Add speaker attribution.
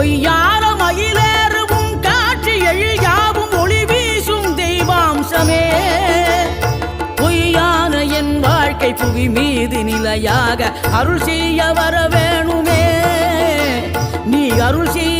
Speaker 1: பொய்யார மயிலேறும்? காட்சி எழியாவும் ஒளி வீசும் தெய்வாம்சமே. பொய்யான என் வாழ்க்கை புவி மீது நிலையாக அருள் செய்ய வர வேணுமே. நீ அருள் செய்ய